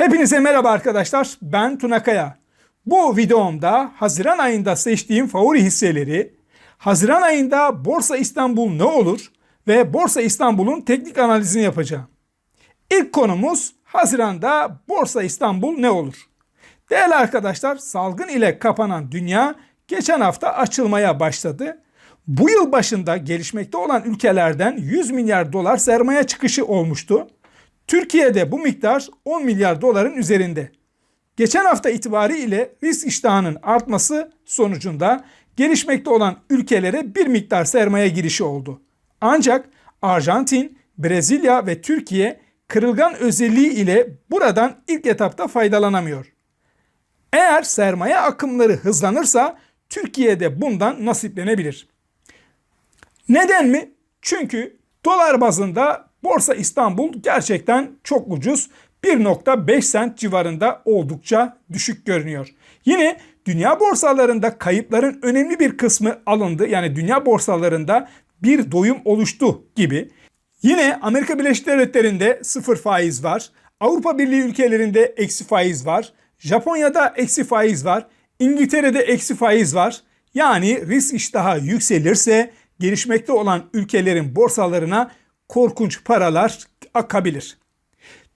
Hepinize merhaba arkadaşlar. Ben Tuna Kaya. Bu videomda Haziran ayında seçtiğim favori hisseleri, Haziran ayında Borsa İstanbul ne olur ve Borsa İstanbul'un teknik analizini yapacağım. İlk konumuz Haziran'da Borsa İstanbul ne olur? Değerli arkadaşlar, salgın ile kapanan dünya geçen hafta açılmaya başladı. Bu yıl başında gelişmekte olan ülkelerden 100 milyar dolar sermaye çıkışı olmuştu. Türkiye'de bu miktar 10 milyar doların üzerinde. Geçen hafta itibariyle risk iştahının artması sonucunda gelişmekte olan ülkelere bir miktar sermaye girişi oldu. Ancak Arjantin, Brezilya ve Türkiye kırılgan özelliği ile buradan ilk etapta faydalanamıyor. Eğer sermaye akımları hızlanırsa Türkiye'de bundan nasiplenebilir. Neden mi? Çünkü dolar bazında Borsa İstanbul gerçekten çok ucuz. 1.5 sent civarında oldukça düşük görünüyor. Yine dünya borsalarında kayıpların önemli bir kısmı alındı. Yani dünya borsalarında bir doyum oluştu gibi. Yine Amerika Birleşik Devletleri'nde sıfır faiz var. Avrupa Birliği ülkelerinde eksi faiz var. Japonya'da eksi faiz var. İngiltere'de eksi faiz var. Yani risk iştahı yükselirse gelişmekte olan ülkelerin borsalarına korkunç paralar akabilir.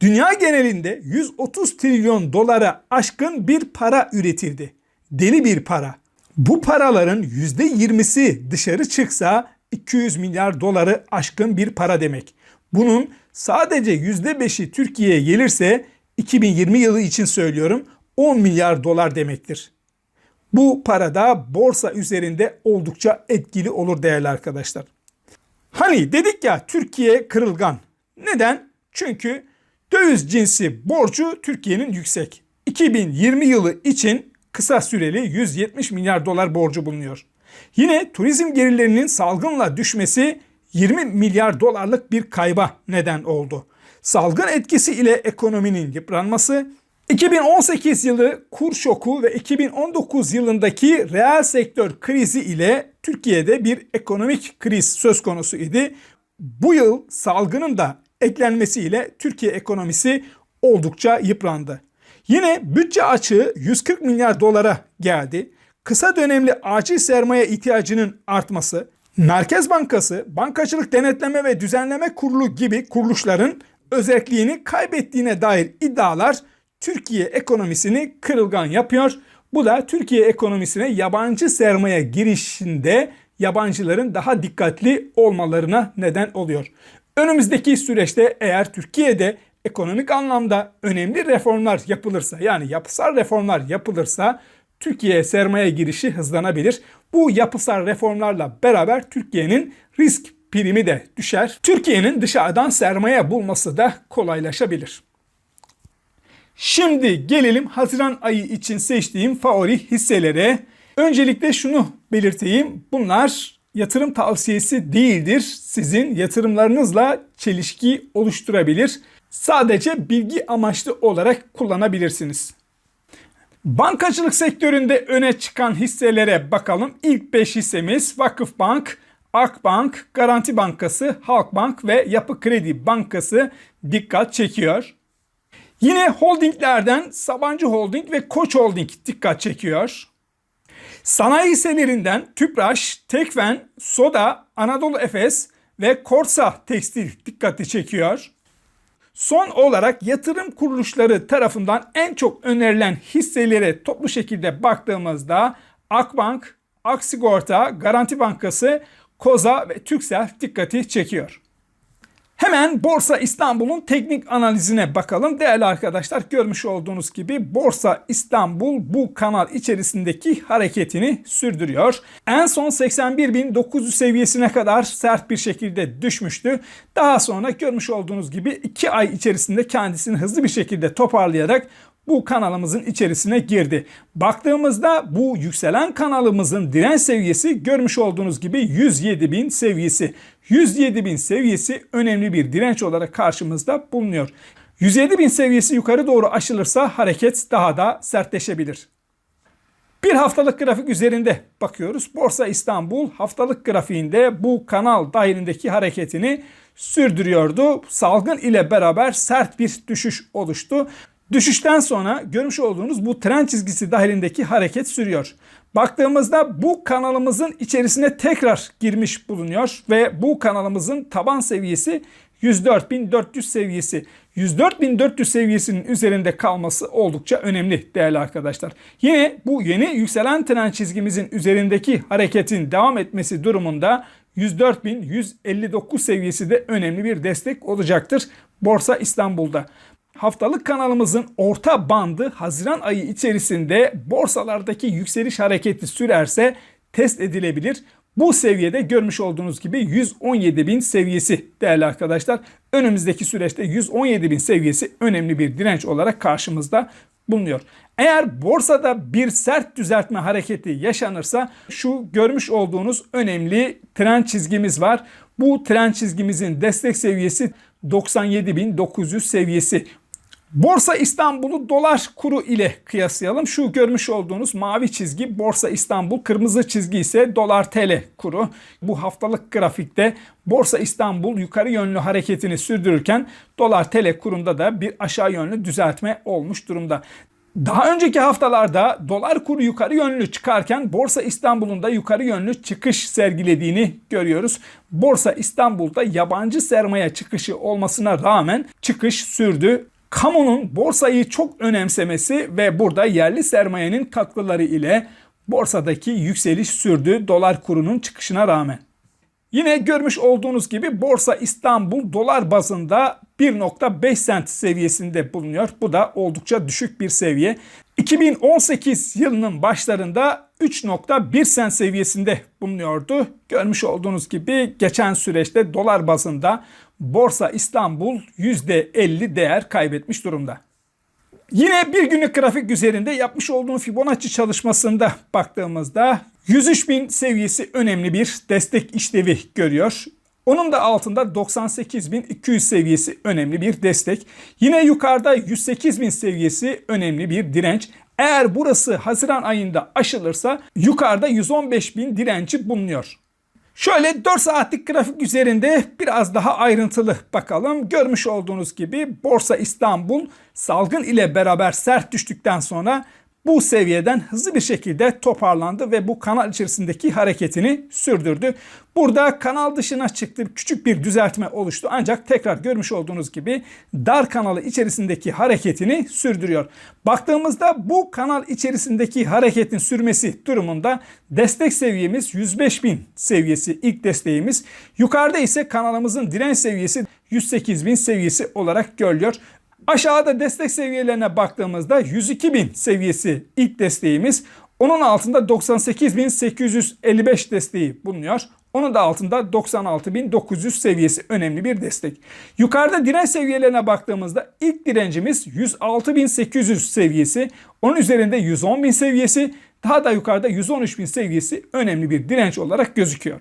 Dünya genelinde 130 trilyon dolara aşkın bir para üretildi. Deli bir para. Bu paraların %20'si dışarı çıksa 200 milyar doları aşkın bir para demek. Bunun sadece %5'i Türkiye'ye gelirse 2020 yılı için söylüyorum 10 milyar dolar demektir. Bu para da borsa üzerinde oldukça etkili olur değerli arkadaşlar. Hani dedik ya Türkiye kırılgan. Neden? Çünkü döviz cinsi borcu Türkiye'nin yüksek. 2020 yılı için kısa süreli 170 milyar dolar borcu bulunuyor. Yine turizm gelirlerinin salgınla düşmesi 20 milyar dolarlık bir kayba neden oldu. Salgın etkisi ile ekonominin yıpranması 2018 yılı kur şoku ve 2019 yılındaki reel sektör krizi ile Türkiye'de bir ekonomik kriz söz konusu idi. Bu yıl salgının da eklenmesiyle Türkiye ekonomisi oldukça yıprandı. Yine bütçe açığı 140 milyar dolara geldi. Kısa dönemli acil sermaye ihtiyacının artması, Merkez Bankası, Bankacılık Denetleme ve Düzenleme Kurulu gibi kuruluşların özelliğini kaybettiğine dair iddialar Türkiye ekonomisini kırılgan yapıyor. Bu da Türkiye ekonomisine yabancı sermaye girişinde yabancıların daha dikkatli olmalarına neden oluyor. Önümüzdeki süreçte eğer Türkiye'de ekonomik anlamda önemli reformlar yapılırsa yani yapısal reformlar yapılırsa Türkiye'ye sermaye girişi hızlanabilir. Bu yapısal reformlarla beraber Türkiye'nin risk primi de düşer. Türkiye'nin dışarıdan sermaye bulması da kolaylaşabilir. Şimdi gelelim Haziran ayı için seçtiğim favori hisselere. Öncelikle şunu belirteyim. Bunlar yatırım tavsiyesi değildir. Sizin yatırımlarınızla çelişki oluşturabilir. Sadece bilgi amaçlı olarak kullanabilirsiniz. Bankacılık sektöründe öne çıkan hisselere bakalım. İlk 5 hissemiz Vakıfbank, Akbank, Garanti Bankası, Halkbank ve Yapı Kredi Bankası dikkat çekiyor. Yine holdinglerden Sabancı Holding ve Koç Holding dikkat çekiyor. Sanayi hisselerinden Tüpraş, Tekfen, Soda, Anadolu Efes ve Korsa Tekstil dikkati çekiyor. Son olarak yatırım kuruluşları tarafından en çok önerilen hisselere toplu şekilde baktığımızda Akbank, Aksigorta, Garanti Bankası, Koza ve Türksel dikkati çekiyor. Hemen Borsa İstanbul'un teknik analizine bakalım. Değerli arkadaşlar görmüş olduğunuz gibi Borsa İstanbul bu kanal içerisindeki hareketini sürdürüyor. En son 81.900 seviyesine kadar sert bir şekilde düşmüştü. Daha sonra görmüş olduğunuz gibi 2 ay içerisinde kendisini hızlı bir şekilde toparlayarak bu kanalımızın içerisine girdi. Baktığımızda bu yükselen kanalımızın direnç seviyesi görmüş olduğunuz gibi 107.000 seviyesi. 107.000 seviyesi önemli bir direnç olarak karşımızda bulunuyor. 107.000 seviyesi yukarı doğru aşılırsa hareket daha da sertleşebilir. Bir haftalık grafik üzerinde bakıyoruz. Borsa İstanbul haftalık grafiğinde bu kanal dahilindeki hareketini sürdürüyordu. Salgın ile beraber sert bir düşüş oluştu. Düşüşten sonra görmüş olduğunuz bu trend çizgisi dahilindeki hareket sürüyor. Baktığımızda bu kanalımızın içerisine tekrar girmiş bulunuyor ve bu kanalımızın taban seviyesi 104.400 seviyesi. 104.400 seviyesinin üzerinde kalması oldukça önemli değerli arkadaşlar. Yine bu yeni yükselen trend çizgimizin üzerindeki hareketin devam etmesi durumunda 104.159 seviyesi de önemli bir destek olacaktır Borsa İstanbul'da. Haftalık kanalımızın orta bandı Haziran ayı içerisinde borsalardaki yükseliş hareketi sürerse test edilebilir. Bu seviyede görmüş olduğunuz gibi 117 bin seviyesi değerli arkadaşlar. Önümüzdeki süreçte 117 bin seviyesi önemli bir direnç olarak karşımızda bulunuyor. Eğer borsada bir sert düzeltme hareketi yaşanırsa şu görmüş olduğunuz önemli trend çizgimiz var. Bu trend çizgimizin destek seviyesi 97.900 seviyesi. Borsa İstanbul'u dolar kuru ile kıyaslayalım. Şu görmüş olduğunuz mavi çizgi Borsa İstanbul, kırmızı çizgi ise dolar TL kuru. Bu haftalık grafikte Borsa İstanbul yukarı yönlü hareketini sürdürürken dolar TL kurunda da bir aşağı yönlü düzeltme olmuş durumda. Daha önceki haftalarda dolar kuru yukarı yönlü çıkarken Borsa İstanbul'un da yukarı yönlü çıkış sergilediğini görüyoruz. Borsa İstanbul'da yabancı sermaye çıkışı olmasına rağmen çıkış sürdü kamunun borsayı çok önemsemesi ve burada yerli sermayenin katkıları ile borsadaki yükseliş sürdü dolar kurunun çıkışına rağmen. Yine görmüş olduğunuz gibi Borsa İstanbul dolar bazında 1.5 sent seviyesinde bulunuyor. Bu da oldukça düşük bir seviye. 2018 yılının başlarında 3.1 sent seviyesinde bulunuyordu. Görmüş olduğunuz gibi geçen süreçte dolar bazında Borsa İstanbul %50 değer kaybetmiş durumda. Yine bir günlük grafik üzerinde yapmış olduğum Fibonacci çalışmasında baktığımızda 103 bin seviyesi önemli bir destek işlevi görüyor. Onun da altında 98.200 seviyesi önemli bir destek. Yine yukarıda 108.000 seviyesi önemli bir direnç. Eğer burası Haziran ayında aşılırsa yukarıda 115.000 direnci bulunuyor. Şöyle 4 saatlik grafik üzerinde biraz daha ayrıntılı bakalım. Görmüş olduğunuz gibi Borsa İstanbul salgın ile beraber sert düştükten sonra bu seviyeden hızlı bir şekilde toparlandı ve bu kanal içerisindeki hareketini sürdürdü. Burada kanal dışına çıktı. Küçük bir düzeltme oluştu. Ancak tekrar görmüş olduğunuz gibi dar kanalı içerisindeki hareketini sürdürüyor. Baktığımızda bu kanal içerisindeki hareketin sürmesi durumunda destek seviyemiz 105.000 seviyesi ilk desteğimiz. Yukarıda ise kanalımızın direnç seviyesi 108.000 seviyesi olarak görülüyor. Aşağıda destek seviyelerine baktığımızda 102.000 seviyesi ilk desteğimiz. Onun altında 98.855 desteği bulunuyor. Onun da altında 96.900 seviyesi önemli bir destek. Yukarıda direnç seviyelerine baktığımızda ilk direncimiz 106.800 seviyesi. Onun üzerinde 110.000 seviyesi. Daha da yukarıda 113.000 seviyesi önemli bir direnç olarak gözüküyor.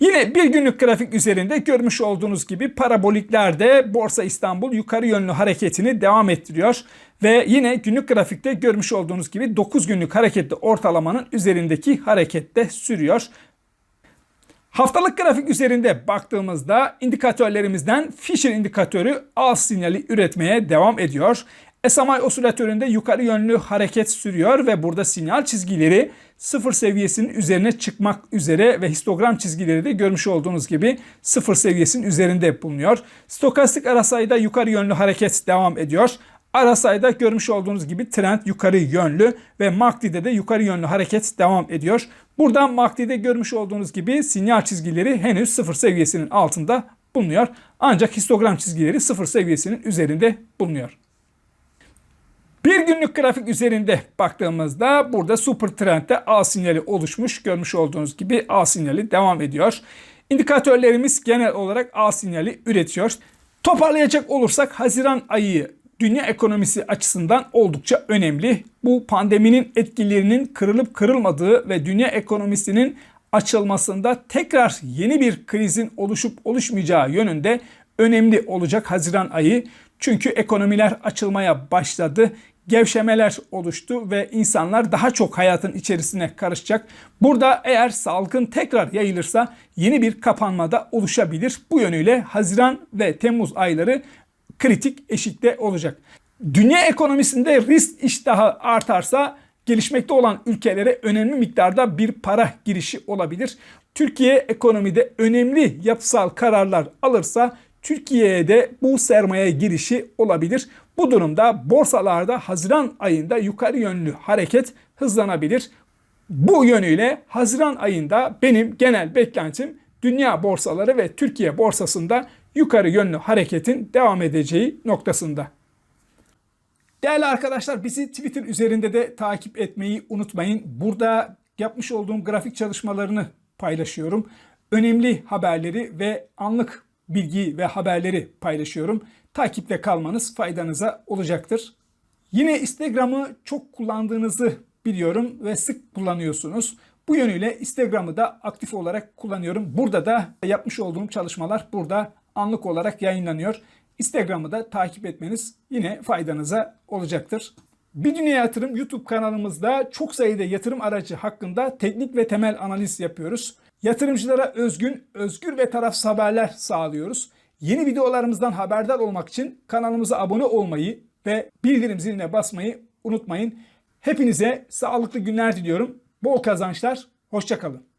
Yine bir günlük grafik üzerinde görmüş olduğunuz gibi paraboliklerde Borsa İstanbul yukarı yönlü hareketini devam ettiriyor. Ve yine günlük grafikte görmüş olduğunuz gibi 9 günlük hareketli ortalamanın üzerindeki harekette sürüyor. Haftalık grafik üzerinde baktığımızda indikatörlerimizden Fisher indikatörü al sinyali üretmeye devam ediyor. SMI osilatöründe yukarı yönlü hareket sürüyor ve burada sinyal çizgileri sıfır seviyesinin üzerine çıkmak üzere ve histogram çizgileri de görmüş olduğunuz gibi sıfır seviyesinin üzerinde bulunuyor. Stokastik arasayda yukarı yönlü hareket devam ediyor. Arasayda görmüş olduğunuz gibi trend yukarı yönlü ve MACD'de de yukarı yönlü hareket devam ediyor. Buradan MACD'de görmüş olduğunuz gibi sinyal çizgileri henüz sıfır seviyesinin altında bulunuyor. Ancak histogram çizgileri sıfır seviyesinin üzerinde bulunuyor. Bir günlük grafik üzerinde baktığımızda burada super trendde A sinyali oluşmuş. Görmüş olduğunuz gibi A sinyali devam ediyor. İndikatörlerimiz genel olarak A sinyali üretiyor. Toparlayacak olursak Haziran ayı dünya ekonomisi açısından oldukça önemli. Bu pandeminin etkilerinin kırılıp kırılmadığı ve dünya ekonomisinin açılmasında tekrar yeni bir krizin oluşup oluşmayacağı yönünde önemli olacak Haziran ayı. Çünkü ekonomiler açılmaya başladı gevşemeler oluştu ve insanlar daha çok hayatın içerisine karışacak. Burada eğer salgın tekrar yayılırsa yeni bir kapanmada oluşabilir. Bu yönüyle Haziran ve Temmuz ayları kritik eşikte olacak. Dünya ekonomisinde risk iştahı artarsa gelişmekte olan ülkelere önemli miktarda bir para girişi olabilir. Türkiye ekonomide önemli yapısal kararlar alırsa Türkiye'ye de bu sermaye girişi olabilir. Bu durumda borsalarda Haziran ayında yukarı yönlü hareket hızlanabilir. Bu yönüyle Haziran ayında benim genel beklentim dünya borsaları ve Türkiye borsasında yukarı yönlü hareketin devam edeceği noktasında. Değerli arkadaşlar bizi Twitter üzerinde de takip etmeyi unutmayın. Burada yapmış olduğum grafik çalışmalarını paylaşıyorum. Önemli haberleri ve anlık bilgi ve haberleri paylaşıyorum. Takipte kalmanız faydanıza olacaktır. Yine Instagram'ı çok kullandığınızı biliyorum ve sık kullanıyorsunuz. Bu yönüyle Instagram'ı da aktif olarak kullanıyorum. Burada da yapmış olduğum çalışmalar burada anlık olarak yayınlanıyor. Instagram'ı da takip etmeniz yine faydanıza olacaktır. Bir Dünya Yatırım YouTube kanalımızda çok sayıda yatırım aracı hakkında teknik ve temel analiz yapıyoruz. Yatırımcılara özgün, özgür ve tarafsız haberler sağlıyoruz. Yeni videolarımızdan haberdar olmak için kanalımıza abone olmayı ve bildirim ziline basmayı unutmayın. Hepinize sağlıklı günler diliyorum. Bol kazançlar, hoşçakalın.